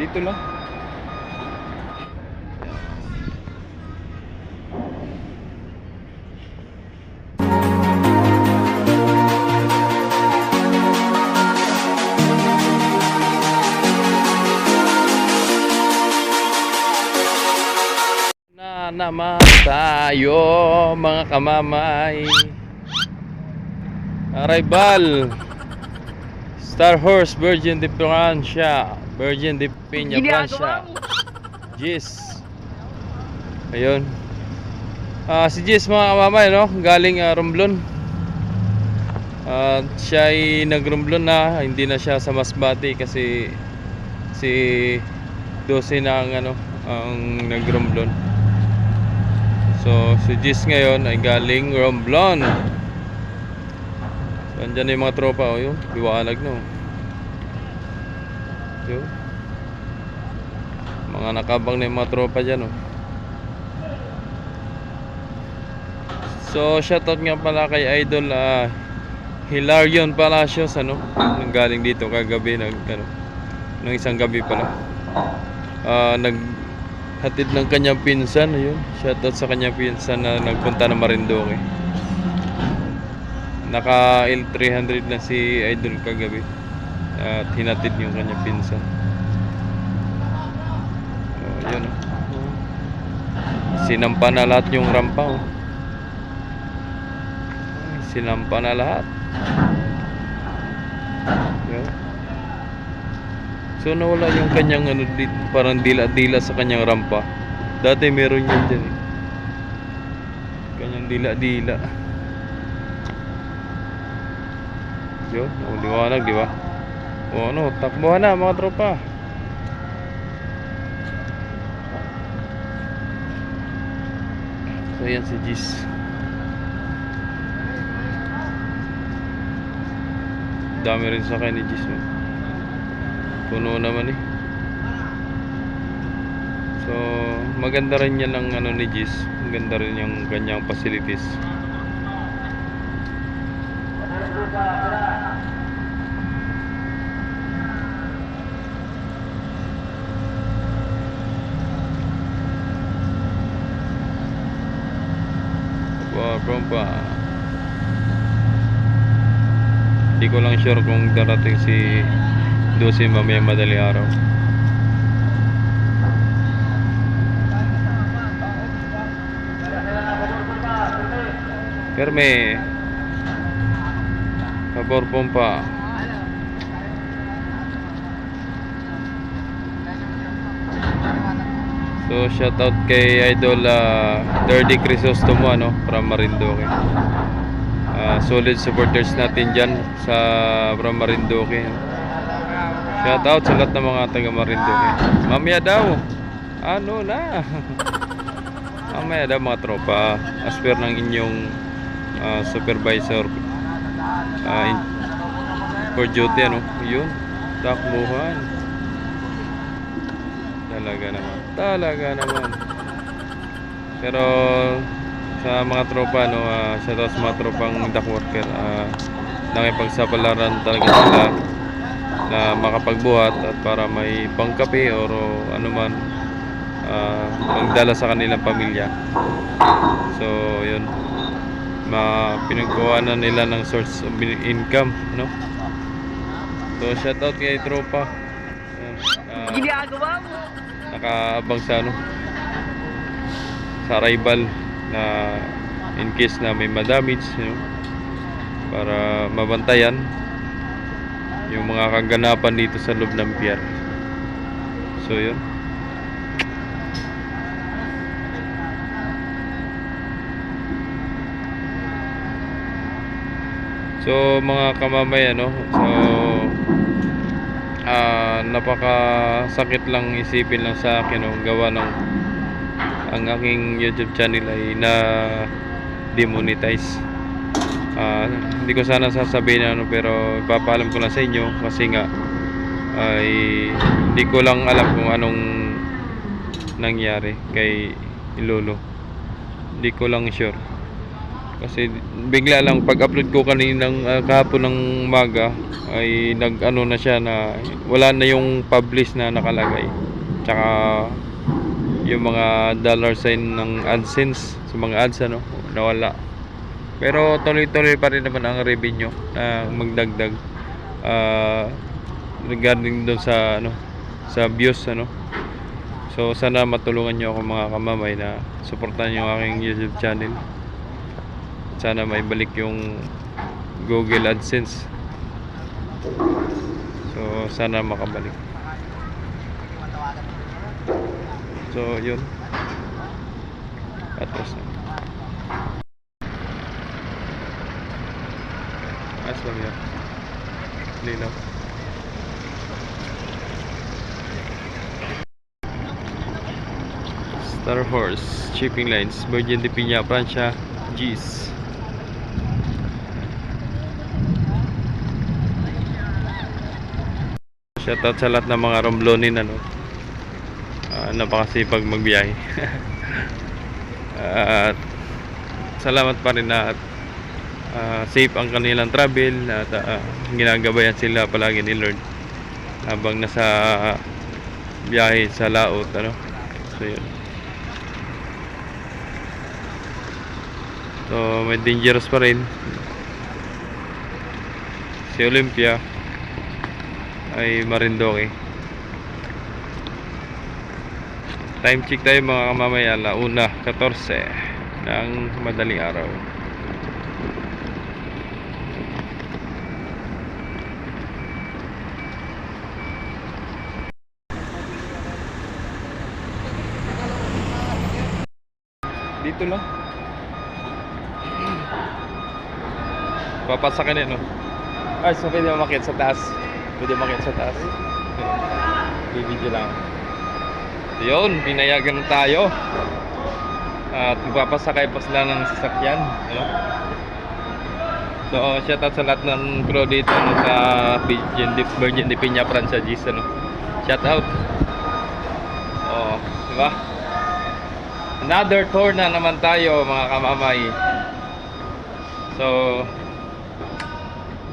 Dito lang. Na naman tayo mga kamamay. Arrival. Star Horse Virgin de Francia. Virgin de Peña Francia. Jis. Ayun. Ah, si Jis mga kamamay no, galing uh, Romblon. At siya ay nagrumblon na, hindi na siya sa Masbate kasi si 12 na ang ano, ang nagrumblon. So, si Jis ngayon ay galing Romblon. So, andyan na yung mga tropa, oh, yun, liwanag no. Yun. Mga nakabang na yung mga tropa dyan, oh. So, shoutout nga pala kay Idol ah, Hilarion Palacios, ano, nang galing dito kagabi, nag, ano, nung isang gabi pala. Ah, nag hatid ng kanyang pinsan, ayun. Shoutout sa kanyang pinsan na nagpunta ng Marinduque. Naka L300 na si Idol kagabi. At hinatid yung kanyang pinsan. Oh, yun. oh. Sinampa na lahat yung rampa. Oh. Sinampa na lahat. Yun. So nawala yung kanyang ano dito, parang dila-dila sa kanyang rampa. Dati meron yun dyan eh. Kanyang dila-dila. Yun, oh, liwanag, di ba? O ano, takbuhan na mga tropa. So yan si Gis. Dami rin sa kanya ni Gis. oh. Puno naman eh. So, maganda rin yan ang ano ni Gis. Maganda rin yung kanyang facilities. Wow, pa. Hindi ko lang sure kung darating si Lucy mamaya madali araw. Kerme. Pabor pompa. So shout out kay Idol uh, Crisostomo ano from Marinduque. Ah, solid supporters natin diyan sa from Marinduque. Shout out sa lahat ng mga taga Marinduque. Mamaya daw. Ano na? Mamaya daw mga tropa. As per ng inyong ah, supervisor ah, in- for duty ano. Yun. Takbuhan. Talaga naman. Talaga naman. Pero sa mga tropa no, uh, shout out sa mga tropang dock worker, ah nakipagsapalaran talaga sila na makapagbuhat at para may pangkape or ano man ah, magdala sa kanilang pamilya. So, yun. Ma pinagkuhanan nila ng source of income, no? So, shout out kay tropa. Ah, Ginagawa mo. Nakaabang sa ano sa arrival na in case na may madamage you know, para mabantayan yung mga kaganapan dito sa loob ng pier. So yun. So mga kamamay ano so napakasakit lang isipin lang sa akin no, gawa ng ang aking YouTube channel ay na demonetize. Ah, hindi ko sana sasabihin ano pero ipapaalam ko lang sa inyo kasi nga ay hindi ko lang alam kung anong nangyari kay Lolo. Hindi ko lang sure. Kasi bigla lang pag-upload ko kaninang ah, kahapon ng umaga ay nag-ano na siya na wala na yung publish na nakalagay. Tsaka yung mga dollar sign ng AdSense sa mga ads ano, nawala. Pero tuloy-tuloy pa rin naman ang revenue na magdagdag ah, regarding doon sa ano sa views ano. So sana matulungan niyo ako mga kamamay na suportahan yung aking YouTube channel. Sana may balik yung Google AdSense. So sana makabalik. So yun. Atras na. Ayos lang yan. Linaw. Star Horse Shipping Lines Virgin de Piña, Francia, Gis. Shoutout sa lahat ng mga Romblonin ano. Ah, napakasipag magbiyahe. at salamat pa rin na at ah, safe ang kanilang travel at ah, ginagabayan sila palagi ni Lord habang nasa biyahe sa laot ano. So yun. So may dangerous pa rin. Si Olympia ay Marindoke. Time check tayo mga kamamaya, una 14 ng madaling araw. Dito lang. Papasakin yan, no? Ay, so pwede umakit sa taas. Pwede umakit sa taas. Bibidyo lang. Yun, pinayagan tayo. At magpapasakay pa sila ng sasakyan. Ano? So, shoutout sa lahat ng crew dito ano, sa Virgin de, Virgin de Piña, Francia, Gis, ano? Shoutout. Oo, di ba? Another tour na naman tayo, mga kamamay. So,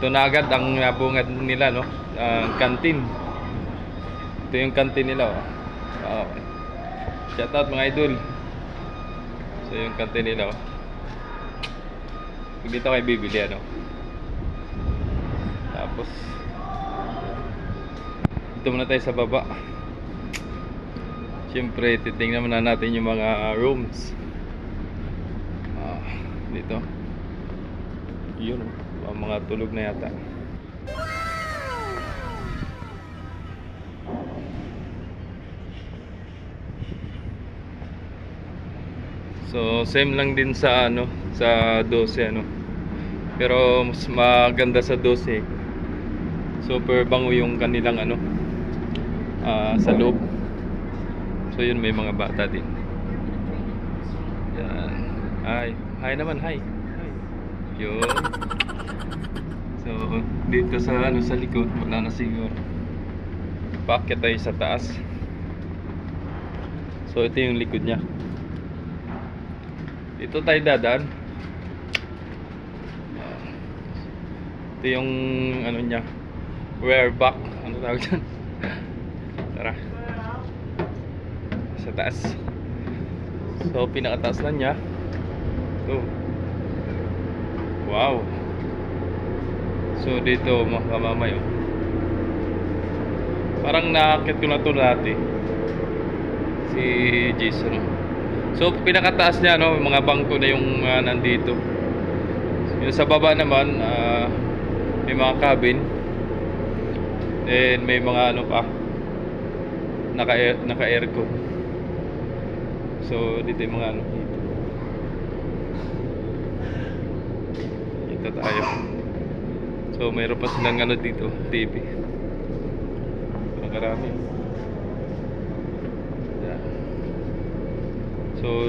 ito na agad ang bungad nila, no? Ang kantin. Ito yung kantin nila, oh. Wow. Shoutout mga idol. So, yung kantin nila, oh. Dito kayo bibili, ano? Tapos, dito muna tayo sa baba. Siyempre, titingnan muna natin yung mga rooms. Ah, dito. Yun, oh. mga tulog na yata. So, same lang din sa ano, sa 12 ano. Pero mas maganda sa 12. Super bango yung kanilang ano ah, sa loob. So yun may mga bata din. Yan. Hi. Hi naman, hi. Hi. Yun. So dito sa ano sa likod wala na siguro. Paakyat tayo sa taas. So ito yung likod niya. Dito tayo dadaan. Ito yung ano niya. Rear back. Ano tawag dyan? Tara sa taas. So, pinakataas na niya. Ito. Wow. So, dito mga kamamay. Oh. Parang nakakit ko na ito dati. Si Jason. So, pinakataas niya, no, mga bangko na yung ah, nandito. Yung sa baba naman, ah, may mga cabin. Then, may mga ano pa, naka, naka aircon. So, dito yung mga ano. Dito tayo. So, mayroon pa silang ano dito, TV. Makarami. So,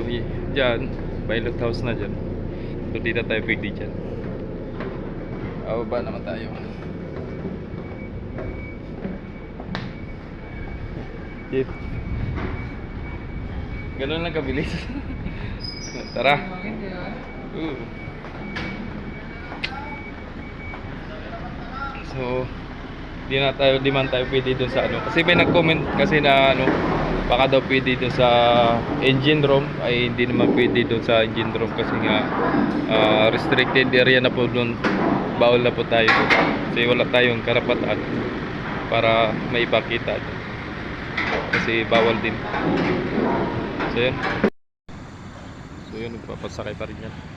dyan, pilot house na dyan. So, dito tayo pwede dyan. Ababa naman tayo. Dito. Ganun lang kabilis. Tara. So, di na tayo, di man tayo pwede dun sa ano. Kasi may nag-comment kasi na ano, baka daw pwede dun sa engine room. Ay, hindi naman pwede dun sa engine room kasi nga ah, restricted area na po dun. Bawal na po tayo. Kasi wala tayong karapatan para maipakita. Kasi bawal din. So, yun. So, yun, nagpapasakay pa rin yan.